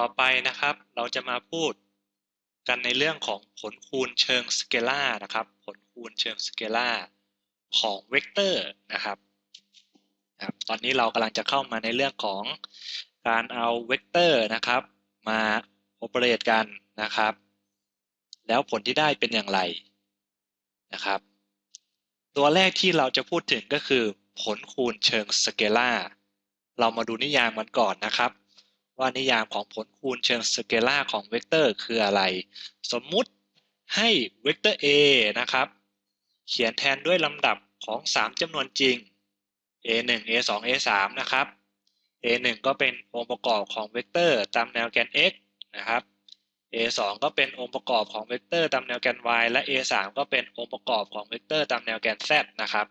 ต่อไปนะครับ เราจะมาพูดกันในเรื่องของผลคูณเชิงสเกลาร์นะครับ ผลคูณเชิงสเกลาร์ของเวกเตอร์นะครับครับ ตอนนี้เรากำลังจะเข้ามาในเรื่องของการเอาเวกเตอร์นะครับ มาโอเปเรตกันนะครับ แล้วผลที่ได้เป็นอย่างไรนะครับ ตัวแรกที่เราจะพูดถึงก็คือ ผลคูณเชิงสเกลาร์เรามาดูนิยามมันก่อนนะครับ ว่านิยามของผลคูณเชิงสเกลาร์ของเวกเตอร์คืออะไร สมมุติให้เวกเตอร์ a นะครับ เขียนแทนด้วยลำดับของ 3จำนวนจริง a1 a2 a3 นะครับ a1 ก็เป็นองค์ประกอบของเวกเตอร์ตามแนวแกน x นะครับ a2 ก็เป็นองค์ประกอบของเวกเตอร์ตามแนวแกน y และ a3 ก็เป็นองค์ประกอบของเวกเตอร์ตามแนวแกน z นะครับ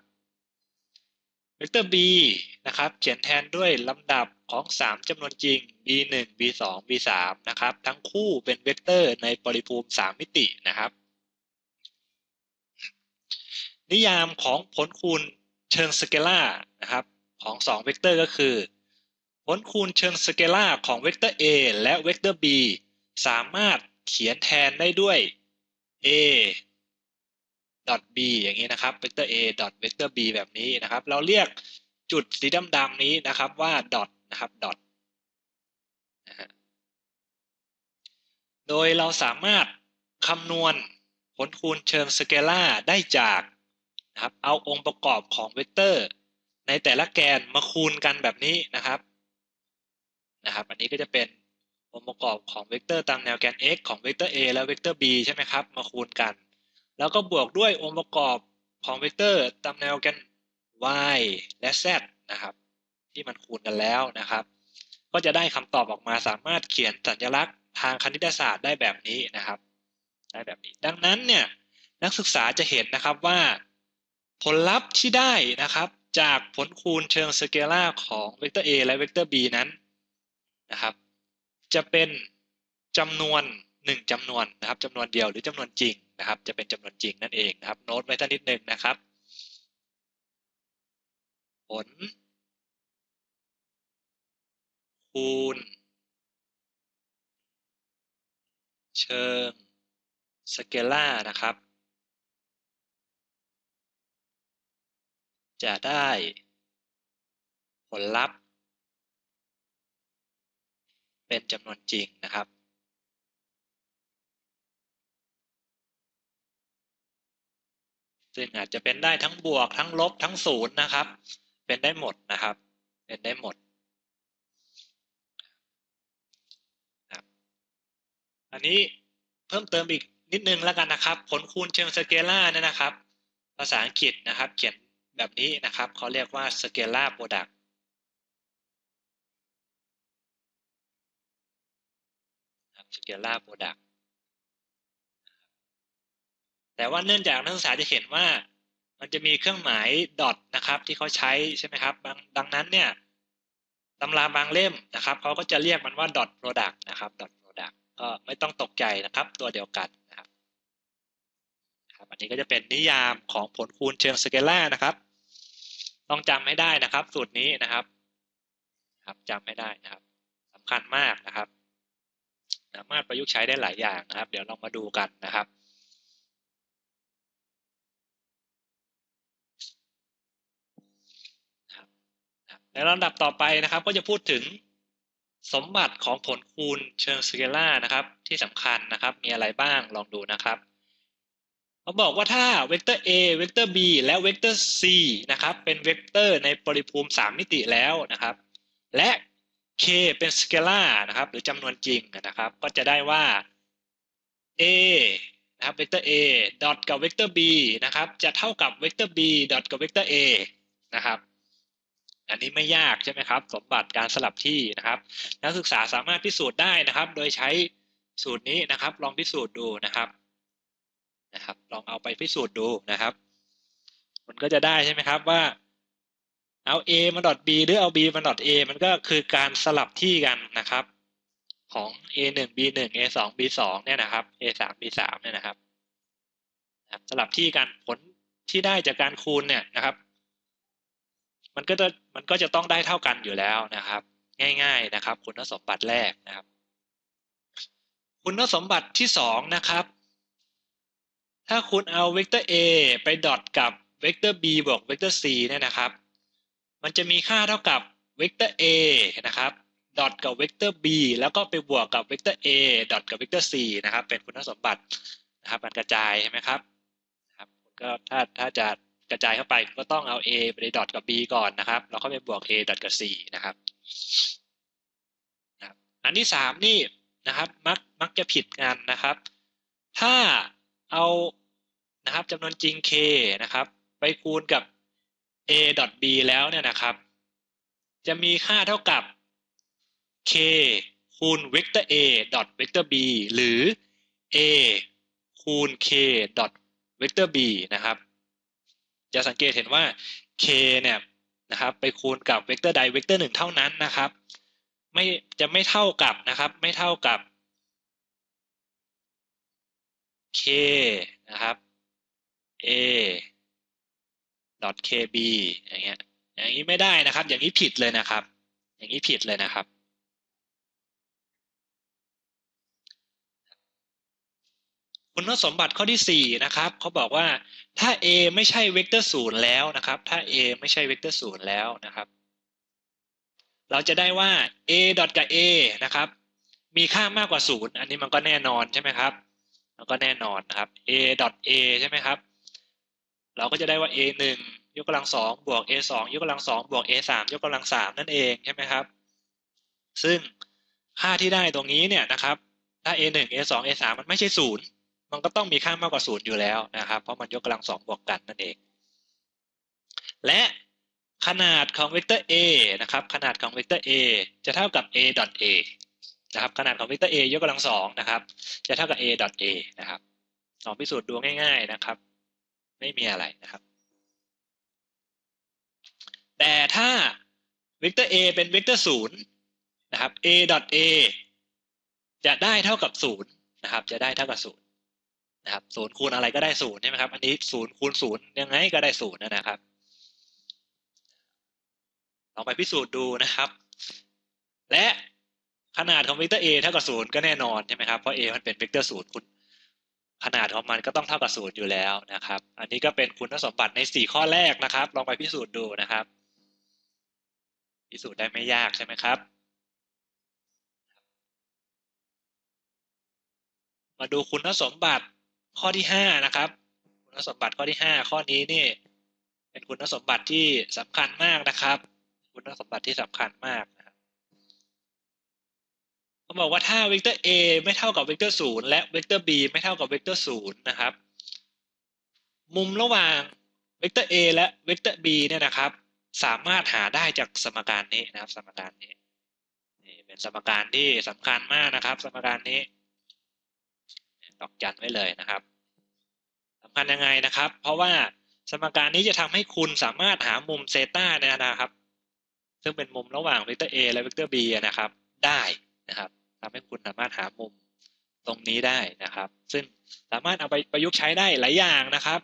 เวกเตอร์ b นะครับ เขียนแทนด้วยลำดับ ของ 3จำนวนจริง b1 b2 b3 นะครับ ทั้งคู่เป็นเวกเตอร์ในปริภูมิ 3 มิตินะครับนิยามของผลคูณเชิงสเกลาร์นะครับของ 2 เวกเตอร์ก็คือ ผลคูณเชิงสเกลาร์ของเวกเตอร์ a และเวกเตอร์ b สามารถเขียนแทนได้ด้วย a b อย่างนี้นะครับเวกเตอร์ a เวกเตอร์ b แบบนี้นะครับ เราเรียก จุดสีดำๆนี้นะครับว่า dot นะครับ dot นะฮะโดยเราสามารถคำนวณผลคูณเชิงสเกลาร์ได้จากนะครับเอาองค์ประกอบของเวกเตอร์ ในแต่ละแกนมาคูณกันแบบนี้นะครับนะครับ อันนี้ก็จะเป็นองค์ประกอบของเวกเตอร์ตามแนวแกน x ของเวกเตอร์ a และเวกเตอร์ b ใช่ไหมครับ มาคูณกัน แล้วก็บวกด้วยองค์ประกอบของเวกเตอร์ตามแนวแกน y และ z นะครับ ที่มันคูณกันแล้วนะครับ ก็จะได้คำตอบออกมาสามารถเขียนสัญลักษณ์ทางคณิตศาสตร์ได้แบบนี้นะครับ ได้แบบนี้ ดังนั้นเนี่ยนักศึกษาจะเห็นนะครับว่า ผลลัพธ์ที่ได้นะครับ จากผลคูณเชิงสเกลาร์ของเวกเตอร์ a และเวกเตอร์ b นั้นนะครับ จะเป็นจำนวนหนึ่งจำนวนนะครับจำนวนเดียวหรือจำนวนจริงนะครับ จะเป็นจำนวนจริงนั่นเองนะครับ โน้ตไว้ท่านิดนึงนะครับ ผล คูณ เชิง สเกลาร์นะครับ จะได้ผลลัพธ์ เป็นจำนวนจริงนะครับซึ่งอาจจะเป็นได้ทั้งบวกทั้งลบทั้งศูนย์นะครับ เป็นได้หมดนะครับ เป็นได้หมดอันนี้เพิ่มเติมอีกนิดนึงแล้วกันนะครับ ผลคูณเชิงสเกลาร์เนี่ยนะครับ ภาษาอังกฤษนะครับ เขียนแบบนี้นะครับเขาเรียกว่าสเกลาร์โปรดักต์สเกลาร์โปรดักต์แต่ว่าเนื่องจากนักศึกษาจะเห็นว่า มันจะมีเครื่องหมายดอทนะครับที่เขาใช้ใช่ไหมครับดังนั้นเนี่ยตำราบางเล่มนะครับเขาก็จะเรียกมันว่าดอทโปรดักต์นะครับดอทโปรดักต์ก็ไม่ต้องตกใจนะครับ ตัวเดียวกันนะครับครับอันนี้ก็จะเป็นนิยามของผลคูณเชิงสเกลาร์นะครับ ต้องจำให้ได้นะครับ สูตรนี้นะครับ ครับจำไม่ได้นะครับสำคัญมากนะครับ สามารถประยุกต์ใช้ได้หลายอย่างนะครับ เดี๋ยวเรามาดูกันนะครับ ในลำดับต่อไปนะครับ ก็จะพูดถึงสมบัติของผลคูณเชิงสเกล่านะครับ ที่สำคัญนะครับ มีอะไรบ้างลองดูนะครับเขาบอกว่าถ้าเวกเตอร์ a เวกเตอร์ b และเวกเตอร์ c นะครับ เป็นเวกเตอร์ในปริภูมิ 3 มิติแล้วนะครับ และ k เป็นสเกล่านะครับ หรือจำนวนจริงนะครับ ก็จะได้ว่า a นะครับเวกเตอร์ a ดอทกับเวกเตอร์ b นะครับ จะเท่ากับเวกเตอร์ b ดอทกับเวกเตอร์ a นะครับ อันนี้ไม่ยากใช่ไหมครับ สมบัติการสลับที่นะครับ นักศึกษาสามารถพิสูจน์ได้นะครับ โดยใช้สูตรนี้นะครับ ลองพิสูจน์ดูนะครับนะครับ ลองเอาไปพิสูจน์ดูนะครับ มันก็จะได้ใช่ไหมครับว่าเอา a มาดอท b หรือเอา b มาดอท a มันก็คือการสลับที่กันนะครับ ของ a 1 b 1 a 2 b 2เนี่ยนะครับ a 3 b 3เนี่ยนะครับ สลับที่กันผลที่ได้จากการคูณเนี่ยนะครับ มันก็จะมันก็จะต้องได้เท่ากันอยู่แล้วนะครับ ง่าย ๆนะครับ คุณสมบัติแรกนะครับ คุณสมบัติที่สองนะครับ ถ้าคุณเอาเวกเตอร์ a ไปดอทกับเวกเตอร์ b บวกเวกเตอร์ c เนี่ยนะครับ มันจะมีค่าเท่ากับเวกเตอร์ a นะครับดอทกับเวกเตอร์ b แล้วก็ไปบวกกับเวกเตอร์ a ดอทกับเวกเตอร์ c นะครับ เป็นคุณสมบัตินะครับการกระจายใช่ไหมครับครับก็ถ้าถ้าจะ กระจายเข้าไปก็ต้องเอา a ไปดอทกับ b ก่อนนะครับแล้วก็ไปบวก a ดอทกับ c นะครับอันที่สามนี่นะครับมักมักจะผิดกันนะครับ ถ้าเอานะครับจำนวนจริง k นะครับ ไปคูณกับ a b แล้วเนี่ยนะครับ จะมีค่าเท่ากับ k คูณเวกเตอร์ a ดอทเวกเตอร์ b หรือ a คูณ k ดอทเวกเตอร์ b นะครับ จะสังเกตเห็นว่า k เนี่ยนะครับไปคูณกับเวกเตอร์ใดเวกเตอร์หนึ่งเท่านั้นนะครับไม่จะไม่เท่ากับนะครับ ไม่เท่ากับ k นะครับ a kb อย่างเงี้ยอย่างนี้ไม่ได้นะครับ อย่างนี้ผิดเลยนะครับ อย่างนี้ผิดเลยนะครับ คุณสมบัติข้อที่สี่นะครับเขาบอกว่าถ้า a ไม่ใช่เวกเตอร์ศูนย์แล้วนะครับ ถ้า a ไม่ใช่เวกเตอร์ศูนย์แล้วนะครับ เราจะได้ว่า a ดอทกับ a นะครับ มีค่ามากกว่าศูนย์อันนี้มันก็แน่นอนใช่ไหมครับมันก็แน่นอนนะครับ a ดอท a ใช่ไหมครับ เราก็จะได้ว่า a หนึ่งยกกำลังสองบวก a สองยกกำลังสองบวก a สามยกกำลังสามนั่นเองใช่ไหมครับ ซึ่งค่าที่ได้ตรงนี้เนี่ยนะครับ ถ้า a หนึ่ง a สอง a สามมันไม่ใช่ศูนย์ มันก็ต้องมีค่ามากกว่าศูนย์อยู่แล้วนะครับ เพราะมันยกกำลังสองบวกกันนั่นเอง และขนาดของเวกเตอร์ a นะครับ ขนาดของเวกเตอร์ a จะเท่ากับ a dot a นะครับ ขนาดของเวกเตอร์ a ยกกำลังสองนะครับ จะเท่ากับ a dot a นะครับลองพิสูจน์ดูง่ายๆนะครับ ไม่มีอะไรนะครับ แต่ถ้าเวกเตอร์ a เป็นเวกเตอร์ศูนย์นะครับ a dot a จะได้เท่ากับศูนย์นะครับ จะได้เท่ากับศูนย์ นะครับศูนย์คูณอะไรก็ได้ศูนย์ใช่ไหมครับอันนี้ศูนย์คูณศูนย์ยังไงก็ได้ศูนย์นะครับลองไปพิสูจน์ดูนะครับ และขนาดของเวกเตอร์ a เท่ากับศูนย์ก็แน่นอนใช่ไหมครับเพราะ a มันเป็นเวกเตอร์ศูนย์คุณขนาดของมันก็ต้องเท่ากับศูนย์อยู่แล้วนะครับ อันนี้ก็เป็นคุณสมบัติในสี่ข้อแรกนะครับ ลองไปพิสูจน์ดูนะครับ พิสูจน์ได้ไม่ยากใช่ไหมครับ มาดูคุณสมบัติ ข้อที่ห้านะครับ คุณสมบัติข้อที่ห้าข้อนี้นี่ เป็นคุณสมบัติที่สำคัญมากนะครับ คุณสมบัติที่สำคัญมากนะครับเขาบอกว่าถ้าเวกเตอร์ a ไม่เท่ากับเวกเตอร์ศูนย์และเวกเตอร์ b ไม่เท่ากับเวกเตอร์ศูนย์นะครับ มุมระหว่างเวกเตอร์ a และเวกเตอร์ b เนี่ยนะครับ สามารถหาได้จากสมการนี้นะครับ สมการนี้นี่เป็นสมการที่สำคัญมากนะครับ สมการนี้ ตอกจันไว้เลยนะครับสำคัญยังไงนะครับ เพราะว่าสมการนี้จะทำให้คุณสามารถหามุมเซต้าเนี่ยนะครับ ซึ่งเป็นมุมระหว่างเวกเตอร์ a และเวกเตอร์ b นะครับ ได้นะครับทำให้คุณสามารถหามุมตรงนี้ได้นะครับ ซึ่งสามารถเอาไปประยุกต์ใช้ได้หลายอย่างนะครับ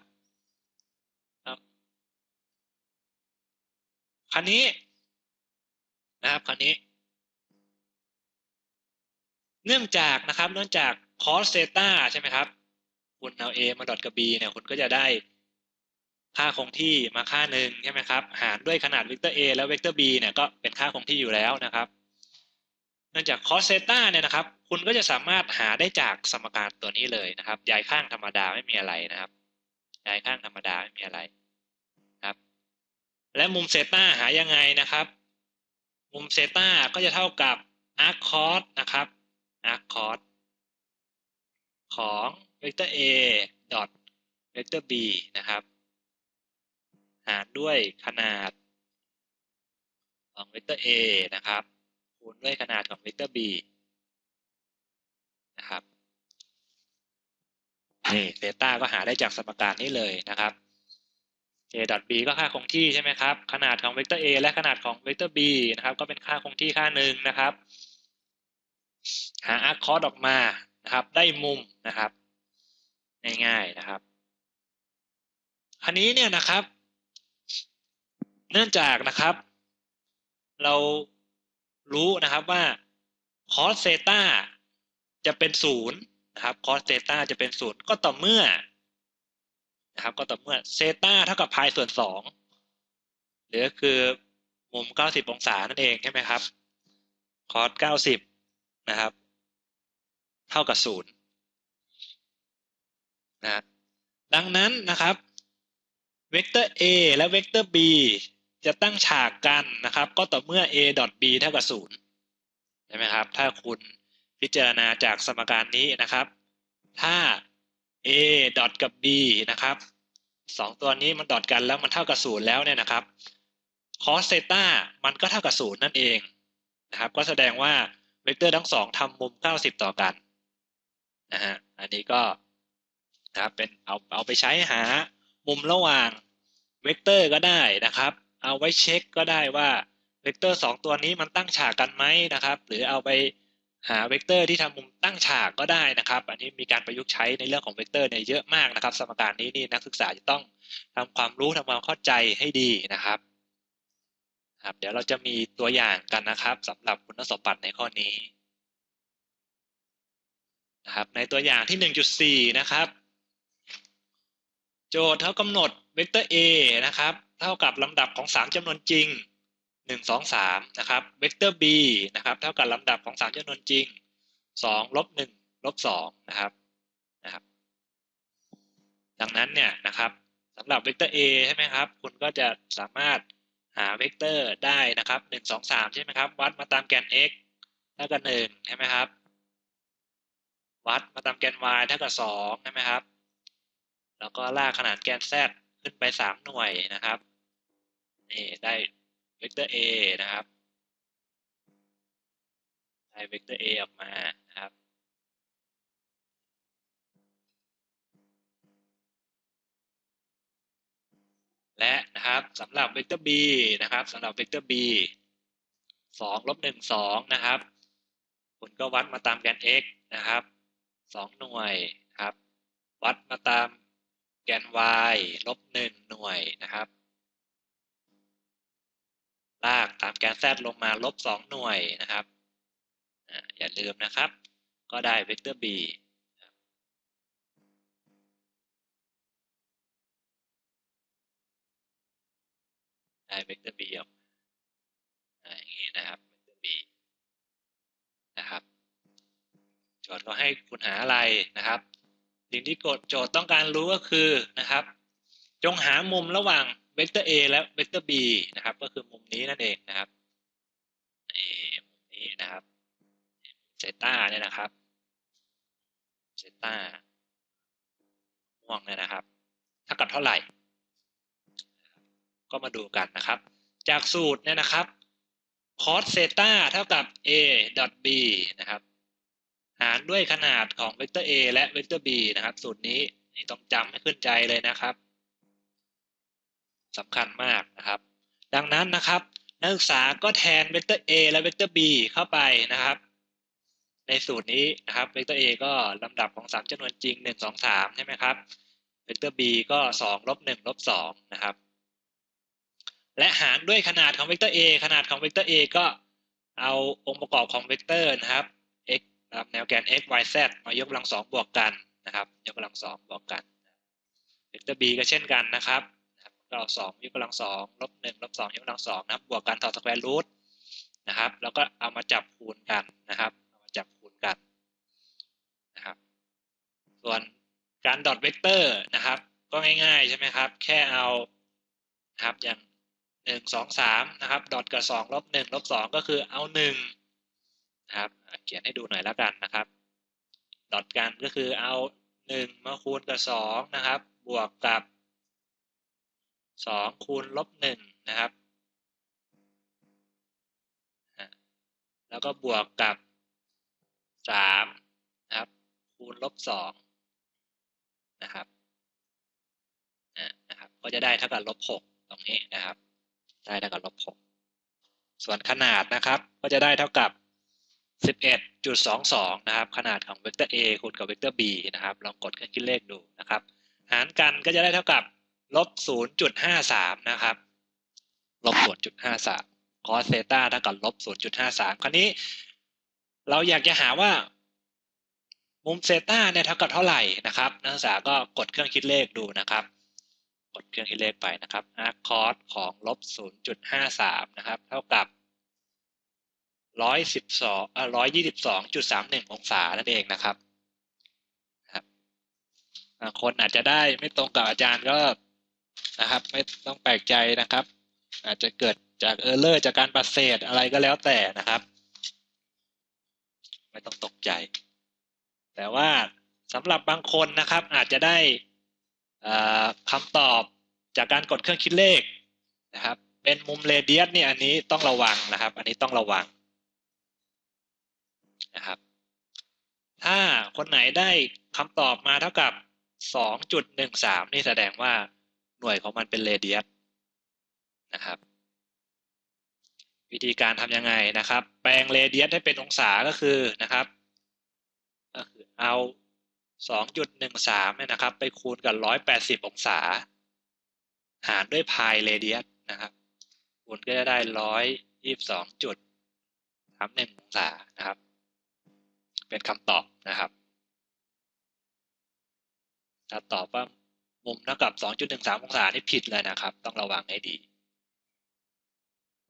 คันนี้นะครับคันนี้ เนื่องจากนะครับ เนื่องจาก cos เซตาใช่ไหมครับคุณเอา a มาดอทกับ b เนี่ยคุณก็จะได้ค่าคงที่มาค่าหนึ่งใช่ไหมครับ หารด้วยขนาดเวกเตอร์ a และเวกเตอร์ b เนี่ยก็เป็นค่าคงที่อยู่แล้วนะครับเนื่องจาก cos เซตาเนี่ยนะครับ คุณก็จะสามารถหาได้จากสมการตัวนี้เลยนะครับย้ายข้างธรรมดาไม่มีอะไรนะครับย้ายข้างธรรมดาไม่มีอะไรครับ และมุมเซตาหายังไงนะครับ มุมเซตาก็จะเท่ากับ arc cos นะครับ arc cos ของเวกเตอร์ a ดอทเวกเตอร์ b นะครับ หารด้วยขนาดของเวกเตอร์ a นะครับ คูณด้วยขนาดของเวกเตอร์ b นะครับนี่เซต้าก็หาได้จากสมการนี้เลยนะครับ a dot b ก็ค่าคงที่ใช่ไหมครับ ขนาดของเวกเตอร์ a และขนาดของเวกเตอร์ b นะครับ ก็เป็นค่าคงที่ค่าหนึ่งนะครับ หาอาร์คคอสออกมา นะครับ ได้มุมนะครับ ง่ายๆนะครับคันนี้เนี่ยนะครับ เนื่องจากนะครับ เรารู้นะครับว่าคอสเซตาจะเป็นศูนย์นะครับ cos เซตาจะเป็นศูนย์ก็ต่อเมื่อนะครับ ก็ต่อเมื่อเซตาเท่ากับพายส่วนสองหรือคือมุม 90 องศานั่นเองใช่ไหมครับ cos 90 นะครับ ท่ากับศูนย์นะดังนั้นนะครับเวกเตอร์ a และเวกเตอร์ b จะตั้งฉากกันนะครับ ก็ต่อเมื่อ a b เท่ากับศูนย์ใช่ไหมครับ ถ้าคุณพิจารณาจากสมการนี้นะครับ ถ้า a กับ b นะครับสองตัวนี้มันดอทกันแล้วมันเท่ากับศูนย์แล้วเนี่ยนะครับ cos เซต้ามันก็เท่ากับศูนย์นั่นเองนะครับ ก็แสดงว่าเวกเตอร์ทั้งสองทำมุม 90 ต่อกัน นะฮะอันนี้ก็นะครับเป็นเอาเอาไปใช้หามุมระหว่างเวกเตอร์ก็ได้นะครับ เอาไว้เช็คก็ได้ว่าเวกเตอร์สองตัวนี้มันตั้งฉากกันไหมนะครับ หรือเอาไปหาเวกเตอร์ที่ทำมุมตั้งฉากก็ได้นะครับ อันนี้มีการประยุกต์ใช้ในเรื่องของเวกเตอร์เนี่ยเยอะมากนะครับ สมการนี้นี่นักศึกษาจะต้องทำความรู้ทำความเข้าใจให้ดีนะครับครับ เดี๋ยวเราจะมีตัวอย่างกันนะครับสำหรับคุณสมบัติในข้อนี้ นะครับในตัวอย่างที่ 1.4 นะครับ โจทย์เขากำหนดเวกเตอร์ a นะครับ เท่ากับลำดับของ 3จำนวนจริงหนึ่งสองสามนะครับ เวกเตอร์ b นะครับ เท่ากับลำดับของสามจำนวนจริงสองลบหนึ่งลบสองนะครับ นะครับ ดังนั้นเนี่ยนะครับสำหรับเวกเตอร์ a ใช่ไหมครับ คุณก็จะสามารถหาเวกเตอร์ได้นะครับหนึ่งสองสามใช่ไหมครับ วัดมาตามแกน x เท่ากับหนึ่งใช่ไหมครับ วัดมาตามแกน y เท่ากับสองใช่ไหมครับ แล้วก็ลากขนาดแกน z ขึ้นไปสามหน่วยนะครับ นี่ได้เวกเตอร์ a นะครับ ได้เวกเตอร์ a ออกมานะครับ และนะครับสำหรับเวกเตอร์ b นะครับสำหรับเวกเตอร์ b สองลบหนึ่งสองนะครับ คุณก็วัดมาตามแกน x นะครับ สองหน่วยครับ วัดมาตามแกน y ลบหนึ่งหน่วยนะครับ ลากตามแกน z ลงมาลบสองหน่วยนะครับอย่าลืมนะครับ ก็ได้เวกเตอร์ b ได้เวกเตอร์ b ออกอย่างนี้นะครับเวกนะครับ โจทย์ก็ให้คุณหาอะไรนะครับ สิ่งที่กดโจทย์ต้องการรู้ก็คือนะครับ จงหามุมระหว่างเวกเตอร์ a และเวกเตอร์ b นะครับ ก็คือมุมนี้นั่นเองนะครับนี่มุมนี้นะครับเซต้าเนี่ยนะครับเซต้าม่วงเนี่ยนะครับเท่ากับเท่าไหร่ ก็มาดูกันนะครับ จากสูตรเนี่ยนะครับ cos เซต้าเท่ากับ a b นะครับ หารด้วยขนาดของเวกเตอร์ a และเวกเตอร์ b นะครับ สูตรนี้ต้องจำให้ขึ้นใจเลยนะครับสำคัญมากนะครับ ดังนั้นนะครับ นักศึกษาก็แทนเวกเตอร์ a และเวกเตอร์ b เข้าไปนะครับ ในสูตรนี้นะครับเวกเตอร์ a ก็ลำดับของ3จำนวนจริง 1 2 3 ใช่ไหมครับเวกเตอร์ b ก็2ลบ1ลบ2นะครับและหารด้วยขนาดของเวกเตอร์ a ขนาดของเวกเตอร์ a ก็เอาองค์ประกอบของเวกเตอร์นะครับ x แนวแกน x y z มายกกำลังสองบวกกันนะครับยกกำลังสองบวกกันเวกเตอร์ b ก็เช่นกันนะครับก็สองยกกำลังสองลบหนึ่งลบสองยกกำลังสองนะครับบวกกันต่อสแควร์รูทนะครับแล้วก็เอามาจับคูณกันนะครับเอามาจับคูณกันนะครับส่วนการดอทเวกเตอร์นะครับ ก็ง่ายๆใช่ไหมครับ แค่เอาครับอย่างหนึ่งสองสามนะครับดอทกับสองลบหนึ่งลบสองก็คือเอาหนึ่ง นะครับ เขียนให้ดูหน่อยแล้วกันนะครับดอทกันก็คือเอาหนึ่งมาคูณกับสองนะครับ บวกกับสองคูณลบหนึ่งนะครับ แล้วก็บวกกับสามนะครับ คูณลบสองนะครับนะครับ ก็จะได้เท่ากับลบหกตรงนี้นะครับ ได้เท่ากับลบหกส่วนขนาดนะครับ ก็จะได้เท่ากับ สิบเอ็ดจุดสองสองนะครับ ขนาดของเวกเตอร์ a คูณกับเวกเตอร์ b นะครับ ลองกดเครื่องคิดเลขดูนะครับ หารกันก็จะได้เท่ากับลบศูนย์จุดห้าสามนะครับลบศูนย์จุดห้าสามคอสเซต้าเท่ากับลบศูนย์จุดห้าสามคราวนี้ เราอยากจะหาว่า มุมเซต้าเนี่ยเท่ากับเท่าไหร่นะครับ นักศึกษาก็กดเครื่องคิดเลขดูนะครับ กดเครื่องคิดเลขไปนะครับอาร์คอสของลบ 0.53 นะครับ เท่ากับ 112เอ่อ122.31องศานั่นเองนะครับครับคนอาจจะได้ไม่ตรงกับอาจารย์ก็นะครับ ไม่ต้องแปลกใจนะครับ อาจจะเกิดจากเออร์เลอร์จากการปัดเศษอะไรก็แล้วแต่นะครับ ไม่ต้องตกใจ แต่ว่าสำหรับบางคนนะครับ อาจจะได้คำตอบจากการกดเครื่องคิดเลขนะครับ เป็นมุมเรเดียสเนี่ยอันนี้ต้องระวังนะครับ อันนี้ต้องระวัง นะครับ ถ้าคนไหนได้คำตอบมาเท่ากับ 2.13 นี่แสดงว่าหน่วยของมันเป็นเรเดียสนะครับ วิธีการทำยังไงนะครับ แปลงเรเดียสให้เป็นองศาก็คือนะครับก็คือเอา 2.13เนี่ยนะครับ ไปคูณกับ 180 องศา หารด้วยพายเรเดียสนะครับคูณก็จะได้ 122จุดสามหนึ่งองศานะครับ เป็นคำตอบนะครับถ้าตอบว่ามุมเท่ากับ 2.13 องศานี่ผิดเลยนะครับ ต้องระวังให้ดี